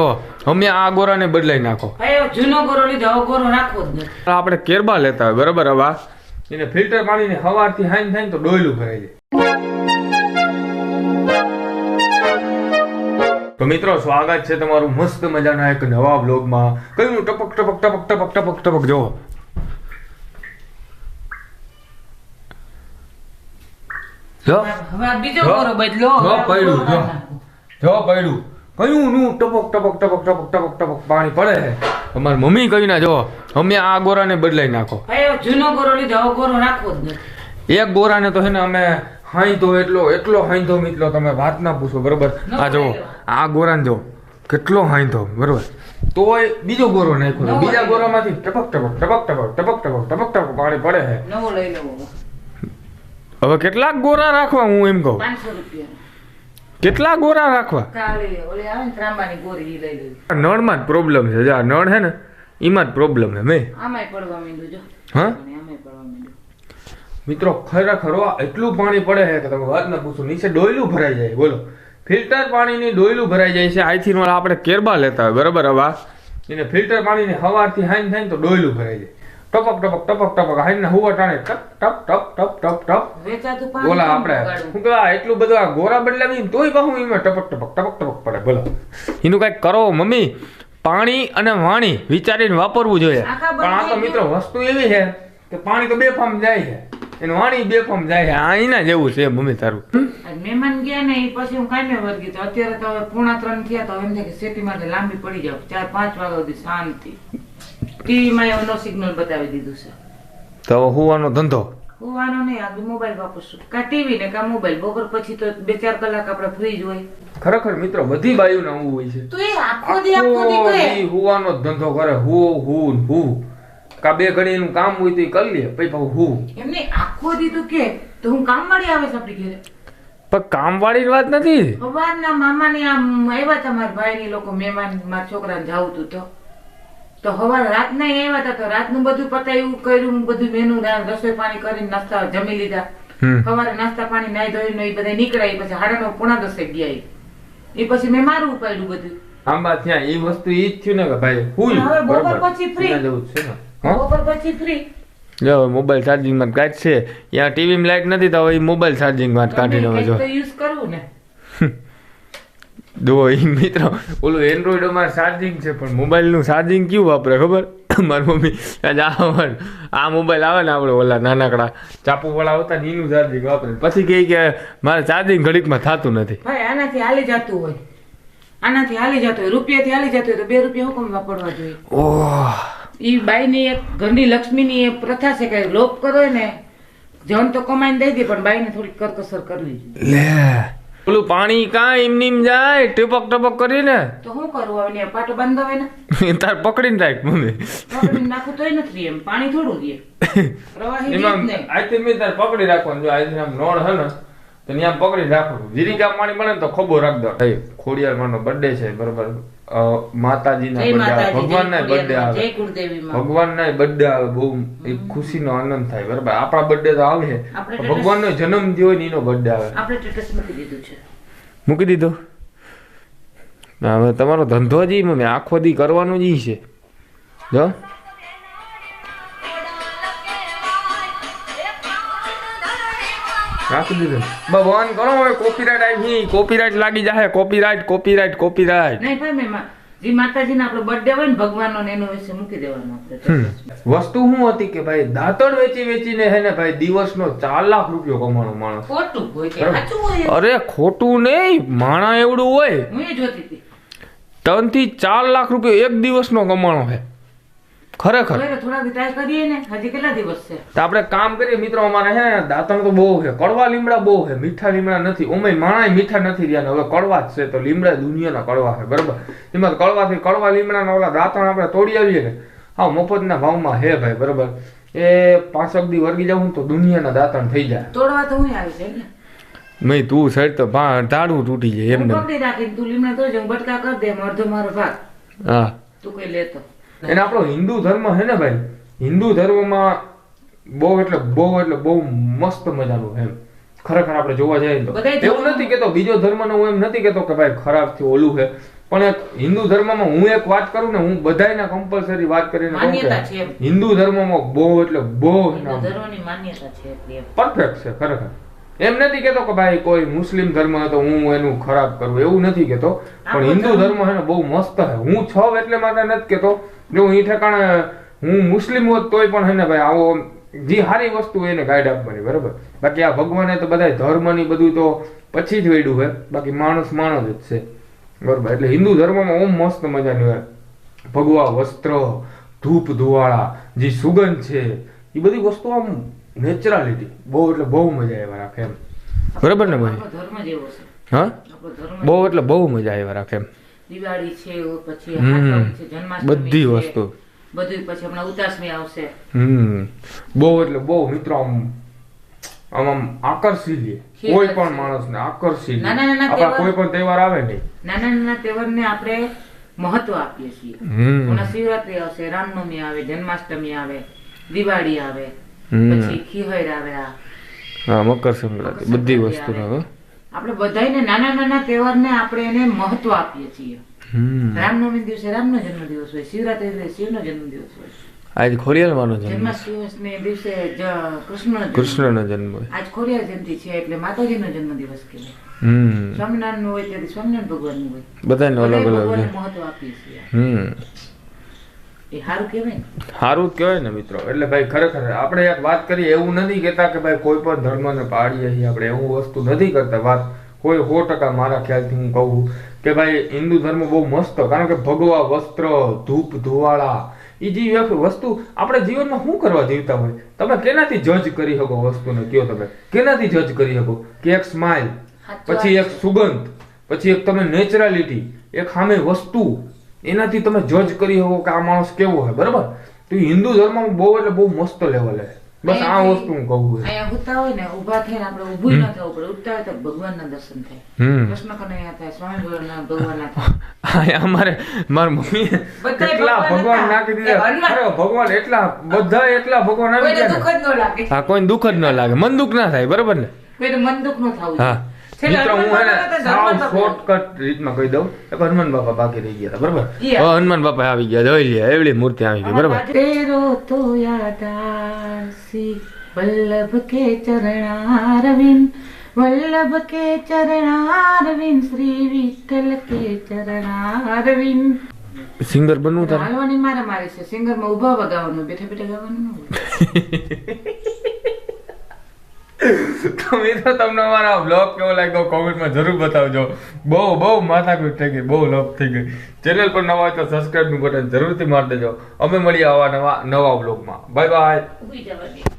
અમે આ ગોરાને બદલાઈ નાખો. જૂનો ગોરો લીધો હવે ગોરો રાખવો જ નથી. આપણે કેરબા લેતા હોય બરાબર હવા એને ફિલ્ટર પાણીને હવારથી હાઈન થાય તો ડોયલું ભરાઈ જાય. તો મિત્રો સ્વાગત છે તમારું મસ્ત મજાના એક નવા બ્લોગમાં કયું ટપક ટપક ટપક ટપક ટપક ટપક જોવો જો. હવે બીજો ગોરો બદલો. જો પડ્યું, જો. જો પડ્યું. કયું નું ટપક ટપક ટપક ટપક ટપક ટપક પાણી પડે છે અમારી મમ્મી કહ્યું ના જો અમે આ ગોરાને બદલાઈ નાખો જૂનો ગોરો લીધો હવે ગોરો રાખવો જ નથી એક ગોરાને તો છે ને અમે હાઈધો એટલો એટલો હાઈધો મીટલો તમે વાત ના પૂછો બરોબર આ જો આ ગોરાને જો કેટલો હાઈધો બરોબર તોય બીજો ગોરો નાખ્યો બીજા. ગોરામાંથી ટપક ટપક ટપક ટપક ટપક ટપક ટપક ટપક પાણી પડે છે હવે કેટલાક ગોરા રાખવા હું એમ કહું પાંચસો રૂપિયા કેટલા ગોરા રાખવા? નળમાં જ પ્રોબ્લેમ છે જા નળ છે ને એમાં જ પ્રોબ્લેમ છે મેં. હા? મિત્રો ખરેખર એટલું પાણી પડે છે કે તમે વાત ના પૂછો નીચે ડોયલું ભરાઈ જાય બોલો. ફિલ્ટર પાણીની ડોયલું ભરાઈ જાય છે આઈથી આપણે કેરબા લેતા હોય બરાબર હવા. એને ફિલ્ટર પાણીની હવારથી હાઈન થાય ને તો ડોયલું ભરાઈ જાય. ટપક ટપક ટપક ટપક. હાઈને હુવા ટાણે ટપ ટપ ટપ ટપ ટપ ટપ. વેચાતું પાણી બોલા આપણે? શું કહેવાય એટલું બધું આ ગોરા બદલાવી તોય પાછું એમાં ટપક ટપક ટપક ટપક પડે. બોલો. એનું કંઈક કરો મમ્મી. પાણી અને વાણી વિચારીને વાપરવું જોઈએ. પણ આ તો મિત્રો વસ્તુ એવી છે કે પાણી તો બે ફામ જાય છે. એનું વાણી બે ફામ જાય છે. આ એના જેવું છે મમ્મી તારું. મહેમાન ગયા ને એ પછી હું કાંઈ વર્ગી તો. અત્યારે તો પૂણા ત્રણ થયા તો એમ થાય કે સેટી માટે લાંબી પડી જાવ. ચાર પાંચ વાગ્યા સુધી શાંતિ. ટીવીમાં એવું નો સિગ્નલ બતાવી દીધું છે. તો હુવાનો ધંધો? હુવાનો નહીં આ મોબાઈલ વાપરશું. કા ટીવી ને કા મોબાઈલ બપોર પછી તો બે ચાર કલાક આપણે ફ્રી જ હોય. ખરેખર મિત્રો બધી બાયુને આવું હોય છે. તો એ આખો દી આખો દી કરે. હુવાનો ધંધો કરે. હુ હુ હુ. કા બે ઘડી નું કામ હોય તો એ કરી લે પછી પાછું હુ. એમને આખો દી તો કે તો હું કામ વાળી આવે છે આપણી ઘરે. પણ કામ વાળી વાત નથી. સવારના મામાની આમ આવ્યા તમારા ભાઈ ની લોકો મહેમાન મારા છોકરાને જાવું તું તો. તો હવાર રાતના આવ્યા હતા તો રાતનું બધું પતાવ્યું કર્યું બધું મેનુ રસોઈ પાણી કરીને નાસ્તા જમી લીધા. સવારે નાસ્તા પાણી નાઈ ધોઈને એ બધા નીકળ્યા પછી હાડા નો પોણા દસે ગયા એ પછી મેં મારું ઉપાડ્યું બધું. આંબા ત્યાં એ વસ્તુ ઈ જ થયું ને કે ભાઈ હું હવે બપોર પછી હા? બપોર પછી ફ્રી જો મોબાઈલ ચાર્જિંગમાં કાઢ છે. ત્યાં ટીવી માં લાઈટ નથી તો હવે મોબાઈલ ચાર્જિંગમાં કાઢી લેવા જો. યુઝ કરવું ને. દો ઈ મિત્રો ઓલું એન્ડ્રોઈડમાં ચાર્જિંગ છે પણ મોબાઈલનું ચાર્જિંગ કયું વાપરે ખબર? મારી મમ્મી આજ આ આ મોબાઈલ આવે ને આપણે ઓલા નાનકડા ચાપુવાળા હોતા ને એનું ચાર્જિંગ વાપરે. પછી કહે કે મારે ચાર્જિંગ ઘડીકમાં થતું નથી. ભાઈ આનાથી હાલી જતું હોય. આનાથી હાલી જતું હોય. રૂપિયાથી હાલી જતું હોય તો બે રૂપિયા હુકમ વાપરવા જોઈએ. ઓહ. એ બાઈની એક ઘરની લક્ષ્મીની એક પ્રથા છે કે લોપ કરો ને જન તો કમાઈને દઈ દે પણ બાઈને થોડી કરકસર કરવી લે. ઓલું પાણી કાં એમ નીમ જાય ટપક ટપક કરીને. તો શું કરવું હવે? ને પાટો બાંધવાય ને? તાર પકડીને રાખ મને. પકડીને નાખું તોય નથી એમ. પાણી થોડું રહે. પ્રવાહી નહીં આજથી મેં તાર પકડી રાખવાનું. જો આજથી આમ નોળ હે ને તો ત્યાં પકડી રાખવાનું જીરીકા પાણી બને ને તો ખોબો રાખ દો એ ખોડિયાર માનો બર્થડે છે બરોબર? માતાજીના બર્થડે માતાજી ભગવાનના જય બર્થડે આવે. ભગવાનના બર્થડે આવે બહુ એક ખુશીનો આનંદ થાય. બરાબર? આપણા બર્થડે તો આવે. ભગવાનનો જન્મ થયો હોય ને એનો બર્થડે આવે. આપણે સ્ટેટસ મૂકી દીધું છે. મૂકી દીધો? હવે તમારો ધંધો જ મમ્મી આખો દી કરવાનું જ છે. જો. રાખી દીધું. ભગવાન કરો હવે કોપીરાઇટ આવી કોપીરાઇટ લાગી જાય કોપીરાઇટ કોપીરાઇટ કોપીરાઇટ નહીં ભાઈ મેં મા- જે આપણો બર્થડે હોય ને ભગવાનનો ને એનો વિશે મૂકી દેવાનું આપણે. વસ્તુ શું હતી કે ભાઈ દાંતણ વેચી વેચીને હે ને ભાઈ દિવસનો ચાર લાખ રૂપિયો કમાણો માણસ. ખોટું હોય કે સાચું હોય અરે ખોટું નહીં. માણા એવડું હોય. હું જોતી હતી. ત્રણથી ચાર લાખ રૂપિયો એક દિવસનો કમાણો છે ખરેખર? થોડા વિતાય કરીએ ને હજી કેટલા દિવસ છે? તો આપણે કામ કરીએ મિત્રો અમારે હે દાંતણ તો બહુ છે કડવા લીમડા બહુ છે મીઠા લીમડા નથી ઓમે માણા મીઠા નથી રહ્યા હવે કડવા જ છે તો લીમડા દુનિયાના કડવા છે બરોબર? એમાં કડવાથી કડવા લીમડાના ઓલા દાંતણ આપણે તોડી આવીએ ને હા મફતના ભાવમાં હે ભાઈ બરોબર? એ પાંચક દી વર્ગી જાઉં તો દુનિયાના દાંતણ થઈ જાય. તોડવા તો હું આવી છે મેં તું સાઈડ તો તાળું તૂટી જાય એમ એમને પકડી તું લીમડા તો બટકા કર દે અડધો મારો ભાગ. હા. તું કઈ લેતો. એને આપણો હિન્દુ ધર્મ છે ને ભાઈ? હિન્દુ ધર્મમાં બહુ એટલે બહુ એટલે બહુ મસ્ત મજાનું એમ. ખરેખર આપણે જોવા જઈએ તો. એવું નથી કેતો બીજો ધર્મ હું એમ નથી કેતો કે ભાઈ ખરાબથી ઓલું છે. પણ એક હિન્દુ ધર્મમાં હું એક વાત કરું ને હું બધાયના કમ્પલસરી વાત કરીને કહું કે હિન્દુ ધર્મમાં બહુ એટલે બહુ ધર્મની માન્યતા છે પરફેક્ટ છે ખરેખર. એમ નથી કેતો કે ભાઈ કોઈ મુસ્લિમ ધર્મ હતો હું એનું ખરાબ કરું એવું નથી કેતો. પણ હિન્દુ ધર્મ- હે ને બહુ મસ્ત હે હું છ એટલે માટે નથી કેતો. જો હું ઠેકાણે હું મુસ્લિમ હોત તોય પણ હે ને ભાઈ આવો જે સારી વસ્તુ એને ગાઈડ આપવાની બરાબર? બાકી આ ભગવાને તો બધા ધર્મની બધું તો પછી જ વેડ્યું છે બાકી માણસ માણસ જ છે. બરાબર? એટલે હિન્દુ ધર્મમાં ઓમ મસ્ત મજાની હોય. ભગવા વસ્ત્ર ધૂપ ધુવાળા જે સુગંધ છે એ બધી વસ્તુ આમ નેચરાલિટી. બહુ એટલે બહુ મજા આવ્યા રાખે એમ. બરાબર ને ભાઈ? ધર્મ જ એવો છે. હા? બહુ એટલે બહુ મજા આવ્યા રાખે એમ. દિવાળી છે પછી બધી વસ્તુ. બધું પછી હમણાં ઉદાસમી આવશે. હમ. બહુ એટલે બહુ મિત્રો આમ આમ આમ આકર્ષી લે કોઈ પણ પણ માણસને આકર્ષી લે આપણા કોઈ પણ તહેવાર આવે નહીં. નાના નાના તહેવારને આપણે મહત્વ આપીએ છીએ. શિવરાત્રી આવશે રામનવમી આવે જન્માષ્ટમી આવે દિવાળી આવે. પછી ખીહર આવે હા મકર સંક્રાંતિ બધી વસ્તુ આવે. આપણે બધાયને નાના નાના તહેવારને આપણે એને મહત્વ આપીએ છીએ. રામનવમી દિવસે રામનો જન્મદિવસ હોય શિવરાત્રી દિવસે શિવનો જન્મદિવસ હોય. આજ ખોડિયાલમાંનો જન્મ. જન્માષ્ટમી દિવસે કૃષ્ણનો. કૃષ્ણનો જન્મ આજ ખોડિયાર જયંતિ છે એટલે માતાજીનો જન્મદિવસ કહેવાય. હમ. સ્વામિનારાયણ હોય ત્યારે સ્વામિનારાયણ ભગવાનનું હોય. બધાને અલગ અલગ મહત્વ આપીએ છીએ. હમ. એ સારું કહેવાય ને. સારું કહેવાય ને મિત્રો. એટલે ભાઈ ખરેખર આપણે યાર વાત કરીએ એવું નથી કહેતા કે ભાઈ કોઈ પણ ધર્મને પાડીએ છીએ આપણે એવું વસ્તુ નથી કરતા. વાત કોઈ સો ટકા મારા ખ્યાલથી હું કહું કે ભાઈ હિન્દુ ધર્મ બહુ મસ્ત કારણ કે ભગવા વસ્ત્ર ધૂપ ધુવાળા એ જે વસ્તુ આપણે જીવનમાં શું કરવા જીવતા હોય? તમે કેનાથી જજ કરી શકો વસ્તુને? કયો તમે? કેનાથી જજ કરી શકો? કે એક સ્માઇલ પછી એક સુગંધ પછી એક તમે નેચરાલિટી એક સામે વસ્તુ એનાથી તમે જજ કરી શકો કે આ માણસ કેવો હોય બરાબર? તો હિન્દુ ધર્મમાં બહુ એટલે બહુ મસ્ત લેવલ છે. બસ આ વસ્તુ હું કહું છું. અહીંયા ઉતા હોય ને ઊભા થઈને આપણે ઊભું ન થવું પડે. ઉતા હોય તો ભગવાનના દર્શન થાય. કૃષ્ણ કનૈયા થાય સ્વામી ભગવાનના ભગવાનના થાય અમારે મારી મમ્મી કેટલા ભગવાન નાખી દીધા. અરે ભગવાન એટલા બધા એટલા ભગવાન આવી કોઈને ગયા દુઃખ ને જ ન લાગે. હા કોઈને દુઃખ જ ન લાગે. મન દુઃખ ના થાય બરાબર ને? કોઈને મન દુઃખ ન થવું હા. મિત્રો હું એને સાવ શોર્ટકટ રીતમાં કહી દઉં. એક હનુમાન બાપા બાકી રહી ગયા બરાબર? હવે હનુમાન બાપા આવી ગયા જોઈ લે એવડી મૂર્તિ આવી ગઈ બરાબર? તેરો તો યાદાસી વલ્લભ કે ચરણારવિંદ વલ્લભ કે ચરણારવિંદ શ્રી વિઠ્ઠલ કે ચરણારવિંદ. સિંગર બનવું તારે? હાલવાની મારે મારે છે. સિંગરમાં ઊભા ઊભા ગાવાનું બેઠા બેઠા ગાવાનું ન. તો મિત્રો, તમને અમારા બ્લોગ કેવો લાગ્યો? કોમેન્ટમાં જરૂર બતાવજો. બહુ બહુ માથાકૂટ થઈ ગઈ, બહુ લપ થઈ ગઈ. ચેનલ પર નવા હોય તો સબસ્ક્રાઇબનું બટન જરૂરથી મારી દેજો. અમે મળીએ આવા નવા નવા બ્લોગમાં બાય બાય